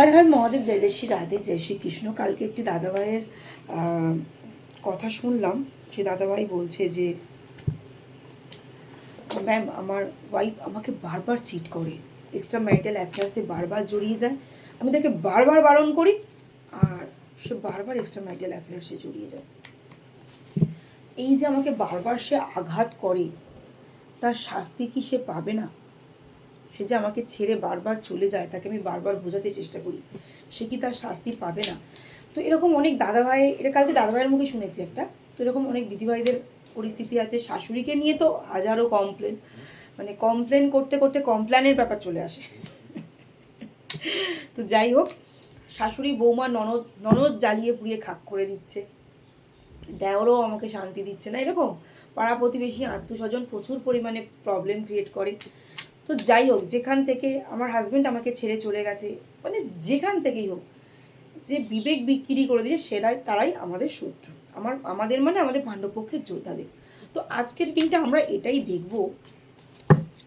আর হ্যাঁ মহাদেব, জয় জয় শ্রী রাধে, জয় শ্রী কৃষ্ণ। কালকে একটি দাদাভাইয়ের কথা শুনলাম। সে দাদাভাই বলছে যে, ম্যাম, আমার ওয়াইফ আমাকে বারবার চিট করে। এক্সট্রা ম্যারিটাল অ্যাফেয়ার্সে বারবার জড়িয়ে যায়। আমি তাকে বারবার বারণ করি, আর সে বারবার এক্সট্রা ম্যারিটাল অ্যাফেয়ার্সে জড়িয়ে যায়। এই যে আমাকে বারবার সে আঘাত করে, তার শাস্তি কি সে পাবে না? সে যে আমাকে ছেড়ে বারবার চলে যায়, তাকে আমি বারবার বোঝাতে চেষ্টা করি। সে কি তার শাস্তি পাবে না? তো এরকম অনেক দাদাভাই এটা কালকে দাদাভাইয়ের মুখে শুনেছি একটা। তো এরকম অনেক দিদিভাইদের পরিস্থিতি আছে। শাশুড়িকে নিয়ে তো হাজারো কমপ্লেন মানে কমপ্লেন করতে করতে কমপ্লেনের ব্যাপার চলে আসে। তো যাই হোক, শাশুড়ি, বৌমা ননদ ননদ জ্বালিয়ে পুড়িয়ে খাক করে দিচ্ছে। দেওরও আমাকে শান্তি দিচ্ছে না এরকম। পাড়া প্রতিবেশী আত্মীয় স্বজন প্রচুর পরিমাণে প্রবলেম ক্রিয়েট করে। তো যাই হোক, যেখান থেকে আমার হাজব্যান্ড আমাকে ছেড়ে চলে গেছে মানে যেখান থেকেই হোক, যে বিবেক বিক্রি করে দিয়ে সেটাই তারাই আমাদের শত্রু। আমার, আমাদের মানে আমাদের পাণ্ডবপক্ষের যোদ্ধাদের। তো আজকের দিনটা আমরা এটাই দেখব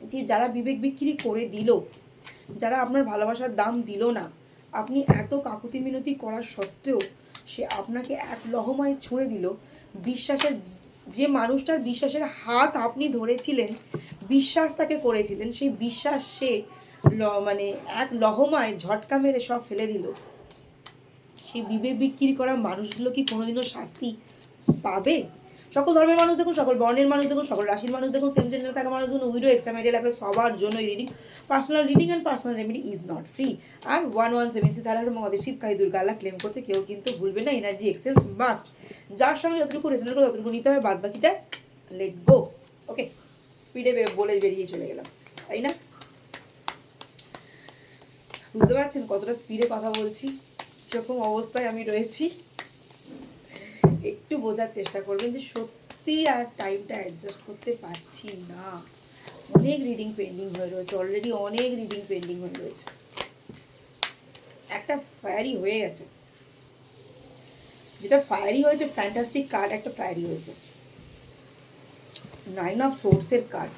যে যারা বিবেক বিক্রি করে দিল, যারা আপনার ভালোবাসার দাম দিল না, আপনি এত কাকুতি মিনতি করার সত্ত্বেও সে আপনাকে এক লহমায় ছুঁড়ে দিল, বিশ্বাসের যে- মানুষটার বিশ্বাসের হাত আপনি ধরেছিলেন, বিশ্বাস তাকে করেছিলেন, সেই বিশ্বাস সে ল- মানে এক লহমায় ঝটকা মেরে সব ফেলে দিল। সেই বিবে বিক্রি করা মানুষগুলো কি কোনোদিনও শাস্তি পাবে? সকল ধর্মের মানুষ দেখুন, সকল বর্ণের মানুষ দেখুন, সকল রাশির মানুষ দেখুন সেম জেন্ডারে থাকা মানুষ দেখুন উইডো এক্সট্রা মেডিয়াল অ্যাপে সবার জন্য reading personal reading and personal remedy is not free R one one seven C ধারার মহাদেব শিবকারী দুর্গা আল্লাহ ক্লেম করতে কেউ কিন্তু ভুলবে না এনার্জি এক্সেলস মাস্ট যার সঙ্গে যতটুকু রেজনেট করে ততটুকু নিতে হবে বাদ বাকিটা লেট গো ওকে স্পিডে বলে বেরিয়ে চলে গেলাম, তাই না? বুঝতে পারছেন কতটা স্পিডে কথা বলছি? সেরকম অবস্থায় আমি রয়েছি? একটু বোঝার চেষ্টা করবেন যে সত্যি আর টাইমটা অ্যাডজাস্ট করতে পারছি না। অনেক রিডিং পেন্ডিং হয়ে রয়েছে অলরেডি অনেক রিডিং পেন্ডিং হয়ে রয়েছে। একটা ফায়ারি হয়ে গেছে। যেটা ফায়ারি হয়েছে ফ্যান্টাস্টিক কার্ড একটা ফায়ারি হয়েছে। নাইন অফ সোর্সের কার্ড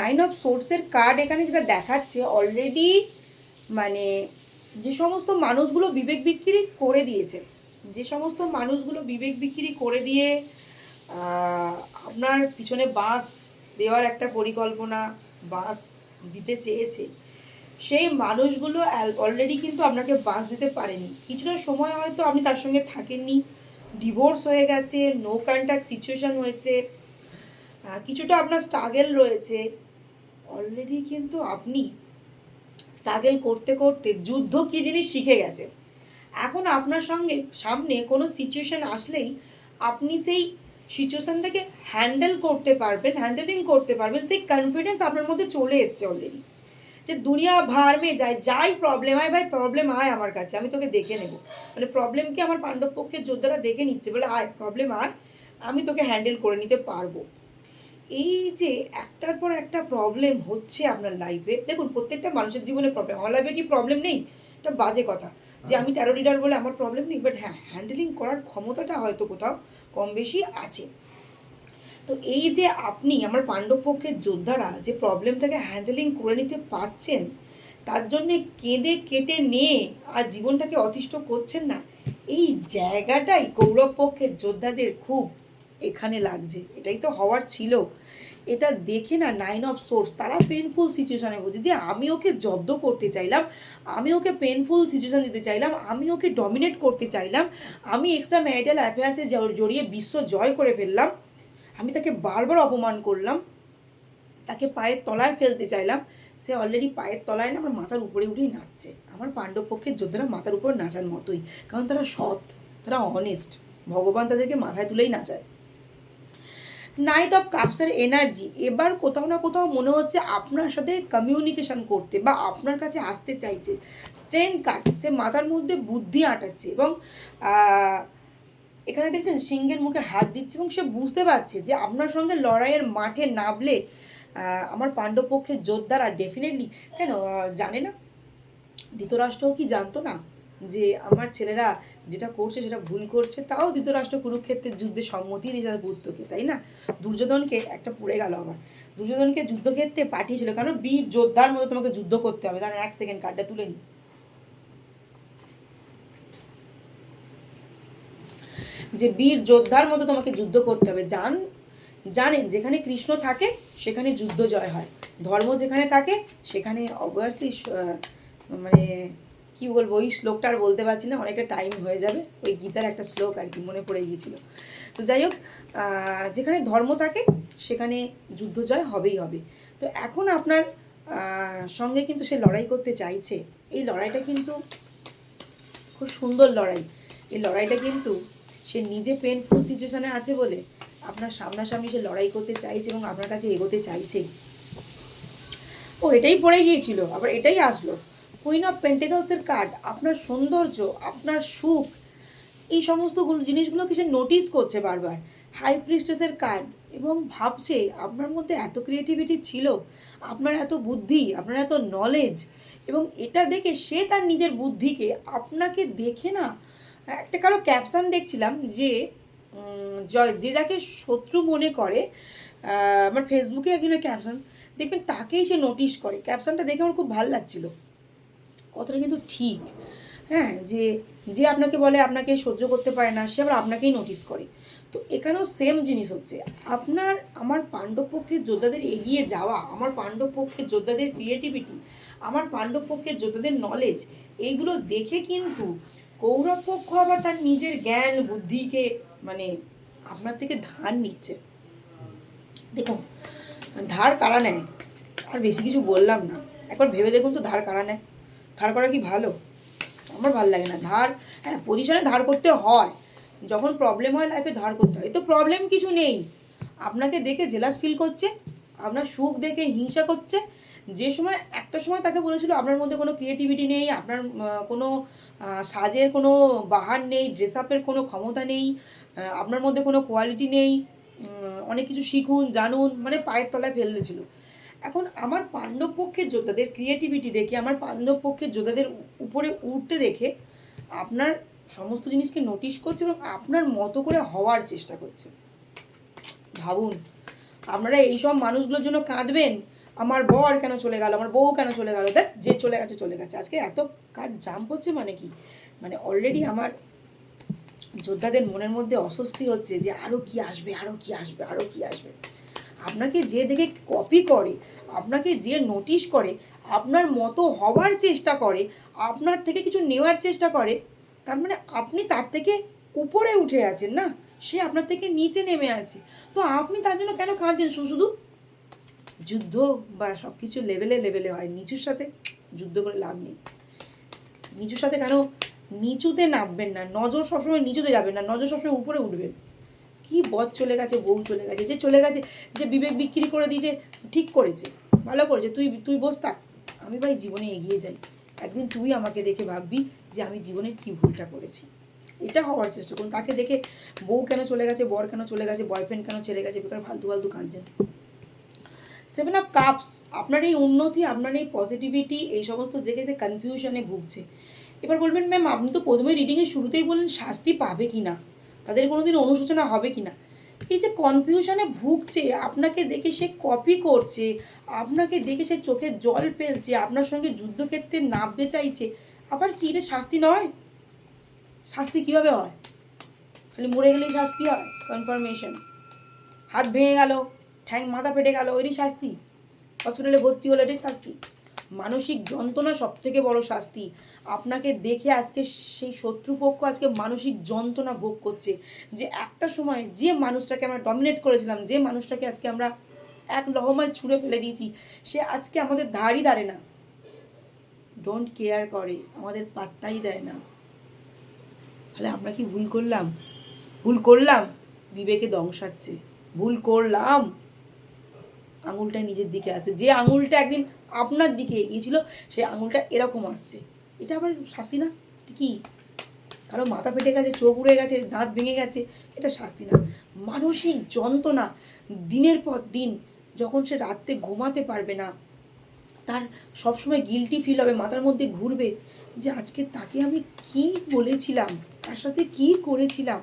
নাইন অফ সোর্সের কার্ড এখানে যেটা দেখাচ্ছে অলরেডি মানে যে সমস্ত মানুষগুলো বিবেক বিক্রি করে দিয়েছে যে সমস্ত মানুষগুলো বিবেক বিক্রি করে দিয়ে আপনার পিছনে বাস দেওয়ার একটা পরিকল্পনা বাস দিতে চেয়েছে, সেই মানুষগুলো অলরেডি কিন্তু আপনাকে বাস দিতে পারেনি। কিছুটা সময় হয়তো আপনি তার সঙ্গে থাকেননি ডিভোর্স হয়ে গেছে নো কন্ট্যাক্ট সিচুয়েশান হয়েছে কিছুটা আপনার স্ট্রাগেল রয়েছে। অলরেডি কিন্তু আপনি স্ট্রাগেল করতে করতে যুদ্ধ কী জিনিস শিখে গেছে এখন আপনার সঙ্গে সামনে কোনো সিচুয়েশন আসলেই আপনি সেই সিচুয়েশনটাকে হ্যান্ডেল করতে পারবেন হ্যান্ডেলিং করতে পারবেন। সেই কনফিডেন্স আপনার মধ্যে চলে এসছে অলরেডি যে দুনিয়া ভার মে যায়, যাই প্রবলেম আয় ভাই প্রবলেম আয় আমার কাছে, আমি তোকে দেখে নেব। মানে প্রবলেমকে আমার পাণ্ডব পক্ষের যোদ্ধারা দেখে নিচ্ছে, বলে আয় প্রবলেম আয় আমি তোকে হ্যান্ডেল করে নিতে পারব। এই যে একটার পর একটা প্রবলেম হচ্ছে আপনার লাইফে দেখুন, প্রত্যেকটা মানুষের জীবনে প্রবলেম আমার লাইফে কি প্রবলেম নেই? এটা বাজে কথা। যে আমি ট্যারো রিডার বলে আমার প্রবলেম নেই বাট হ্যাঁ হ্যান্ডেলিং করার ক্ষমতাটা হয়তো কোথাও কম বেশি আছে। তো এই যে আপনি, আমার পাণ্ডব পক্ষের যোদ্ধারা যে প্রবলেমটাকে হ্যান্ডেলিং করে নিতে পারছেন, তার জন্যে কেঁদে কেটে নিয়ে আর জীবনটাকে অতিষ্ঠ করছেন না, এই জায়গাটাই কৌরব পক্ষের যোদ্ধাদের খুব এখানে লাগছে। এটাই তো হওয়ার ছিল। এটা দেখে না নাইন অফ সোর্স তারা পেনফুল সিচুয়েশানে বোঝে যে আমি ওকে জব্দ করতে চাইলাম, আমি ওকে পেনফুল সিচুয়েশান দিতে চাইলাম, আমি ওকে ডমিনেট করতে চাইলাম, আমি এক্সট্রা ম্যারিটাল অ্যাফেয়ার্সে জড়িয়ে বিশ্ব জয় করে ফেললাম, আমি তাকে বারবার অপমান করলাম, তাকে পায়ের তলায় ফেলতে চাইলাম, সে অলরেডি পায়ের তলায় না আমার মাথার উপরে উঠেই নাচছে। আমার পাণ্ডব পক্ষের যোদ্ধারা মাথার উপর নাচার মতোই, কারণ তারা সৎ, তারা অনেস্ট ভগবান তাদেরকে মাথায় তুলেই নাচায়। নাইট অফ কাপসের এনার্জি এবার কোথাও না কোথাও মনে হচ্ছে আপনার সাথে কমিউনিকেশন করতে বা আপনার কাছে আসতে চাইছে। স্ট্রেংথ কার্ড সে মাথার মধ্যে বুদ্ধি আটাচ্ছে এবং এখানে দেখছেন সিংহের মুখে হাত দিচ্ছে এবং সে বুঝতে পারছে যে আপনার সঙ্গে লড়াইয়ের মাঠে নামলে আমার পাণ্ডবপক্ষের যোদ্ধারা ডেফিনেটলি কেন জানে না? ধৃতরাষ্ট্রও কি জানতো না যে আমার ছেলেরা যেটা করছে সেটা ভুল করছে, তাও ধৃতরাষ্ট্র কুরুক্ষেত্রের যুদ্ধে সম্মতি দিয়েছে পুত্রকে, তাই না? দুর্যোধনকে একটা পড়ে গেল আবার। দুর্যোধনকে যুদ্ধক্ষেত্রে পাঠিয়েছিল, কারণ বীর যোদ্ধার মতো তোমাকে যুদ্ধ করতে হবে, কারণ এক সেকেন্ড কার্ডটা তুলে নি যে বীর যোদ্ধার মতো তোমাকে যুদ্ধ করতে হবে, জান, জানেন যেখানে কৃষ্ণ থাকে, সেখানে যুদ্ধ জয় হয়। ধর্ম যেখানে থাকে, সেখানে অবভিয়াসলি মানে কি বলব, ওই শ্লোকটা আর বলতে পারছি না, অনেকটা টাইম হয়ে যাবে। ওই গীতার একটা শ্লোক আর কি মনে পড়ে গিয়েছিল। তো যাই হোক যেখানে ধর্ম থাকে, সেখানে যুদ্ধ জয় হবেই হবে। তো এখন আপনার সঙ্গে কিন্তু সে লড়াই করতে চাইছে। এই লড়াইটা কিন্তু খুব সুন্দর লড়াই। এই লড়াইটা কিন্তু সে নিজে পেনফুল সিচুয়েশনে আছে বলে আপনার সামনাসামনি সে লড়াই করতে চাইছে এবং আপনার কাছে এগোতে চাইছে। ও এটাই পড়ে গিয়েছিল, আবার এটাই আসলো। কুইন অফ পেন্টিকলসের কার্ড আপনার সৌন্দর্য, আপনার সুখ, এই সমস্ত গুলো- জিনিসগুলোকে সে নোটিস করছে বারবার? হাই প্রিস্টেসের কার্ড এবং ভাবছে, আপনার মধ্যে এত ক্রিয়েটিভিটি ছিল, আপনার এত বুদ্ধি, আপনার এত নলেজ এবং এটা দেখে সে তার নিজের বুদ্ধিকে আপনাকে দেখে না, একটা কারও ক্যাপশন দেখছিলাম যে যে যাকে শত্রু মনে করে আমার ফেসবুকে একজনের ক্যাপশন দেখবেন তাকেই সে নোটিশ করে। ক্যাপশনটা দেখে আমার খুব ভালো লাগছিল। কথাটা কিন্তু ঠিক। হ্যাঁ যে যে আপনাকে বলে আপনাকে সহ্য করতে পারে না, সে আবার আপনাকেই নোটিস করে। তো এখানেও সেম জিনিস হচ্ছে। আপনার, আমার পাণ্ডব পক্ষের যোদ্ধাদের এগিয়ে যাওয়া, আমার পাণ্ডব পক্ষের যোদ্ধাদের ক্রিয়েটিভিটি আমার পাণ্ডব পক্ষের যোদ্ধাদের নলেজ এইগুলো দেখে কিন্তু কৌরব পক্ষ আবার তার নিজের জ্ঞান, বুদ্ধিকে মানে আপনার থেকে ধার নিচ্ছে। দেখুন, ধার কারা নেয়? আর বেশি কিছু বললাম না। একবার ভেবে দেখুন তো ধার কারা নেয়। ধার করা কি ভালো? আমার ভালো লাগে না। ধার হ্যাঁ পজিশনে ধার করতে হয়। যখন প্রবলেম হয় লাইফে ধার করতে হয়। তো প্রবলেম কিছু নেই। আপনাকে দেখে জেলাস ফিল করছে, আপনার সুখ দেখে হিংসা করছে। যে সময়, একটা সময় তাকে বলেছিল, আপনার মধ্যে কোনো ক্রিয়েটিভিটি নেই, আপনার কোনো সাজের কোনো বাহার নেই ড্রেস আপের কোনো ক্ষমতা নেই আপনার মধ্যে কোনো কোয়ালিটি নেই অনেক কিছু শিখুন, জানুন। মানে পায়ের তলায় ফেল দিয়েছিল। এখন আমার পাণ্ডব পক্ষের যোদ্ধাদের ক্রিয়েটিভিটি দেখে, আমার পাণ্ডব পক্ষের যোদ্ধাদের উপরে উঠতে দেখে আপনার সমস্ত জিনিসকে নোটিশ করছে এবং আপনার মতো করে হওয়ার চেষ্টা করছে। ভাবুন, আপনারা এইসব মানুষগুলোর জন্য কাঁদবেন? আমার বর কেন চলে গেল? আমার বউ কেন চলে গেল? দেখ, যে চলে গেছে চলে গেছে। আজকে এত কার্ড জাম্প হচ্ছে মানে কি? মানে অলরেডি আমার যোদ্ধাদের মনের মধ্যে অস্বস্তি হচ্ছে যে আরও কি আসবে আরও কি আসবে আরও কি আসবে। আপনাকে যে দেখে কপি করে, আপনাকে যে নোটিশ করে, আপনার মতো হওয়ার চেষ্টা করে, আপনার থেকে কিছু নেওয়ার চেষ্টা করে, তার মানে আপনি তার থেকে উপরে উঠে আছেন না? সে আপনার থেকে নিচে নেমে আছে। তো আপনি তার জন্য কেন কাঁদছেন শুধু শুধু? যুদ্ধ বা সব কিছু লেভেলে লেভেলে হয়। নিচুর সাথে যুদ্ধ করে লাভ নেই। নিচুর সাথে কেন? নিচুতে নামবেন না। নজর সবসময় নিচুতে যাবেন না। নজর সবসময় উপরে উঠবেন। কি বর চলে গেছে, বউ চলে গেছে, যে চলে গেছে, যে বিবেক বিক্রি করে দিয়েছে, ঠিক করেছে, ভালো করেছে, তুই তুই বস থাক, আমি ভাই জীবনে এগিয়ে যাই, একদিন তুই আমাকে দেখে ভাববি যে আমি জীবনে কি ভুলটা করেছি, এটা হওয়ার চেষ্টা করুন তাকে দেখে বউ কেন চলে গেছে, বর কেন চলে গেছে বয়ফ্রেন্ড কেন চলে গেছে, বেকার, ফালতু ফালতু কাঁদছেন। সেভেন অফ কাপস আপনার এই উন্নতি, আপনার এই পজিটিভিটি এই সমস্ত দেখে যে কনফিউশনে ভুগছে। এবার বলবেন ম্যাম আপনি তো প্রথমে রিডিংয়ের শুরুতেই বললেন, শাস্তি পাবে কি না তাদের কোনো দিন অনুশোচনা হবে কি না এই যে কনফিউশনে ভুগছে, আপনাকে দেখে সে কপি করছে, আপনাকে দেখে সে চোখে জল ফেলছে, আপনার সঙ্গে যুদ্ধক্ষেত্রে নামতে চাইছে, আবার কি এটা শাস্তি নয়? শাস্তি কীভাবে হয়? খালি মরে গেলেই শাস্তি হয় কনফার্মেশন হাত ভেঙে গেল, ঠ্যাং মাথা ফেটে গেল ওইটাই শাস্তি। হসপিটালে ভর্তি হলো এটাই শাস্তি। মানসিক যন্ত্রণা সব থেকে বড় শাস্তি। আপনাকে দেখে আজকে সেই শত্রুপক্ষ আজকে মানসিক যন্ত্রণা ভোগ করছে। যে একটা সময় যে মানুষটাকে আমরা ডমিনেট করেছিলাম, যে মানুষটাকে আজকে আমরা এক লহমায় ছুঁড়ে ফেলে দিয়েছি, সে আজকে আমাদের ধারই দাঁড়ে না। ডোন্ট কেয়ার করে, আমাদের পাত্তাই দেয় না। তাহলে আমরা কি ভুল করলাম? ভুল করলাম? বিবেকে দংশাচ্ছে। ভুল করলাম? আঙুলটা নিজের দিকে আসছে। যে আঙুলটা একদিন আপনার দিকে এগিয়েছিল, সেই আঙুলটা এরকম আসছে। এটা আবার শাস্তি না? কি? কারও মাথা ফেটে গেছে, চোখ উড়ে গেছে, দাঁত ভেঙে গেছে, এটা শাস্তি না। মানসিক যন্ত্রণা দিনের পর দিন, যখন সে রাত্রে ঘুমাতে পারবে না, তার সবসময় গিলটি ফিল হবে, মাথার মধ্যে ঘুরবে যে আজকে তাকে আমি কি বলেছিলাম, তার সাথে কি করেছিলাম?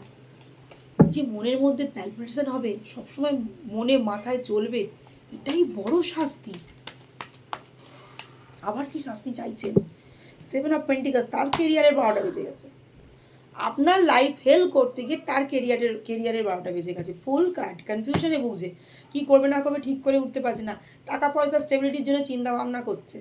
যে মনের মধ্যে প্যালপিটেশন হবে, সবসময় মনে মাথায় চলবে। এটাই বড় শাস্তি। আবার কি শাস্তি চাইছেন? সেভেন অফ পেন্টিকাস তার কেরিয়ারের বারোটা বেজে গেছে। আপনার লাইফ হেল্প করতে গিয়ে তার কেরিয়ারের কেরিয়ারের বারোটা বেজে গেছে। ফুল কাট কনফিউশনে বুঝে কী করবে না করবে ঠিক করে উঠতে পারছে না। টাকা পয়সা স্টেবিলিটির জন্য চিন্তা ভাবনা করছে।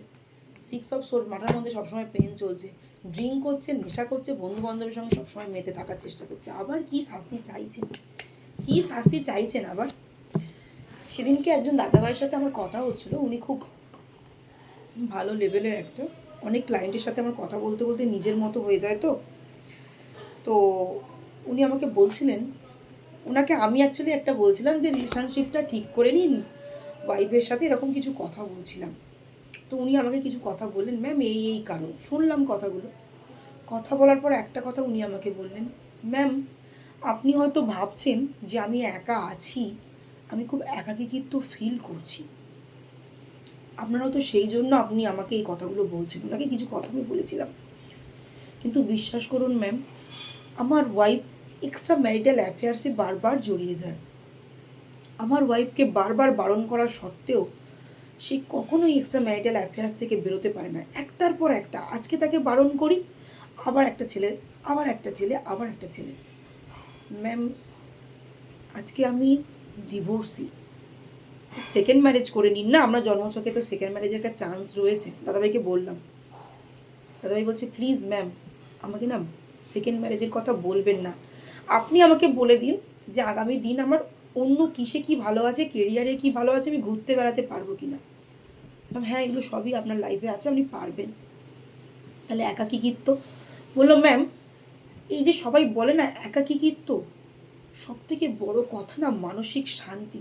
সিক্স অফ সোর মাথার মধ্যে সবসময় পেন চলছে। ড্রিঙ্ক করছে, নেশা করছে বন্ধু বান্ধবের সঙ্গে সবসময় মেতে থাকার চেষ্টা করছে। আবার কি শাস্তি চাইছেন? কি শাস্তি চাইছেন আবার? সেদিনকে একজন দাদাভাইয়ের সাথে আমার কথা হচ্ছিল। উনি খুব ভালো লেভেলের একটা অনেক ক্লায়েন্টের সাথে আমার কথা বলতে বলতে নিজের মতো হয়ে যায় তো। তো উনি আমাকে বলছিলেন ওনাকে আমি অ্যাকচুয়ালি একটা বলছিলাম যে রিলেশনশিপটা ঠিক করে নিন। ওয়াইফের সাথে এরকম কিছু কথা বলছিলাম। তো উনি আমাকে কিছু কথা বললেন ম্যাম এই এই কারণ। শুনলাম কথাগুলো। কথা বলার পর একটা কথা উনি আমাকে বললেন ম্যাম আপনি হয়তো ভাবছেন যে আমি একা আছি আমি খুব একাকিত্ব ফিল করছি। আপনারাও তো সেই জন্য আপনি আমাকে এই কথাগুলো বলছেন। ওনাকে কিছু কথা আমি বলেছিলাম। কিন্তু বিশ্বাস করুন ম্যাম আমার ওয়াইফ এক্সট্রা ম্যারিটাল অ্যাফেয়ার্সে বারবার জড়িয়ে যায়। আমার ওয়াইফকে বারবার বারণ করা সত্ত্বেও সে কখনোই এক্সট্রা ম্যারিটাল অ্যাফেয়ার্স থেকে বেরোতে পারে না। একটার পর একটা, আজকে তাকে বারণ করি, আবার একটা ছেলে, আবার একটা ছেলে, আবার একটা ছেলে। ম্যাম আজকে আমি ডিভোর্সি সেকেন্ড ম্যারেজ করে নিন না, আমরা জন্মছকে তো সেকেন্ড ম্যারেজের একটা চান্স রয়েছে। দাদাভাইকে বললাম। দাদাভাই বলছে প্লিজ ম্যাম আমাকে না সেকেন্ড ম্যারেজের কথা বলবেন না। আপনি আমাকে বলে দিন যে আগামী দিন আমার অন্য কিসে কি ভালো আছে কেরিয়ারে কি ভালো আছে, আমি ঘুরতে বেড়াতে পারব কি না হ্যাঁ এগুলো সবই আপনার লাইফে আছে, আপনি পারবেন। তাহলে একাকিত্ব বলল ম্যাম এই যে সবাই বলে না একাকিত্ব সব থেকে বড় কথা না মানসিক শান্তি।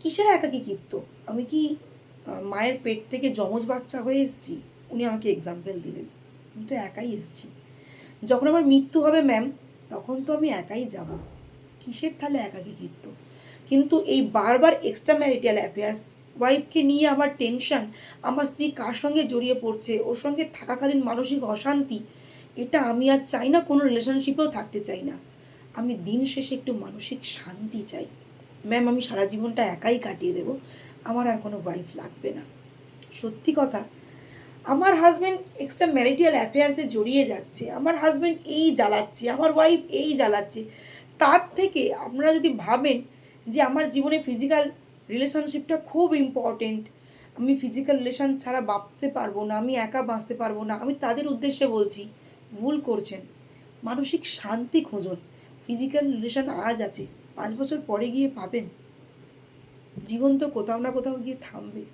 কিসের একাকিত্ব? আমি কি মায়ের পেট থেকে যমজ বাচ্চা হয়ে এসেছি? উনি আমাকে এক্সাম্পল দিলেন। আমি তো একাই এসেছি। যখন আমার মৃত্যু হবে ম্যাম তখন তো আমি একাই যাব। কিসের তাহলে একাকিত্ব? কিন্তু এই বারবার এক্সট্রা ম্যারিটাল অ্যাফেয়ার্স ওয়াইফকে নিয়ে আমার টেনশন আমার স্ত্রী কার সঙ্গে জড়িয়ে পড়ছে, ওর সঙ্গে থাকাকালীন মানসিক অশান্তি, এটা আমি আর চাই না, কোনো রিলেশনশিপেও থাকতে চাই না। আমি দিন শেষে একটু মানসিক শান্তি চাই। ম্যাম, আমি সারা জীবনটা একাই কাটিয়ে দেব। আমার আর কোনো ওয়াইফ লাগবে না। সত্যি কথা, আমার হাজব্যান্ড এক্সট্রা ম্যারিটিয়াল অ্যাফেয়ার্সে জড়িয়ে যাচ্ছে। আমার হাজব্যান্ড এই জ্বালাচ্ছে, আমার ওয়াইফ এই জ্বালাচ্ছে। তার থেকে আপনারা যদি ভাবেন যে আমার জীবনে ফিজিক্যাল রিলেশনশিপটা খুব ইম্পর্টেন্ট আমি ফিজিক্যাল রিলেশন ছাড়া বাঁচতে পারব না, আমি একা বাঁচতে পারব না, আমি তাদের উদ্দেশ্যে বলছি, ভুল করছেন। মানসিক শান্তি খুঁজুন। ফিজিক্যাল রিলেশন আজ আছে। পাঁচ বছর পরে গিয়ে পাবেন। জীবন তো কোথাও না কোথাও গিয়ে থামবে।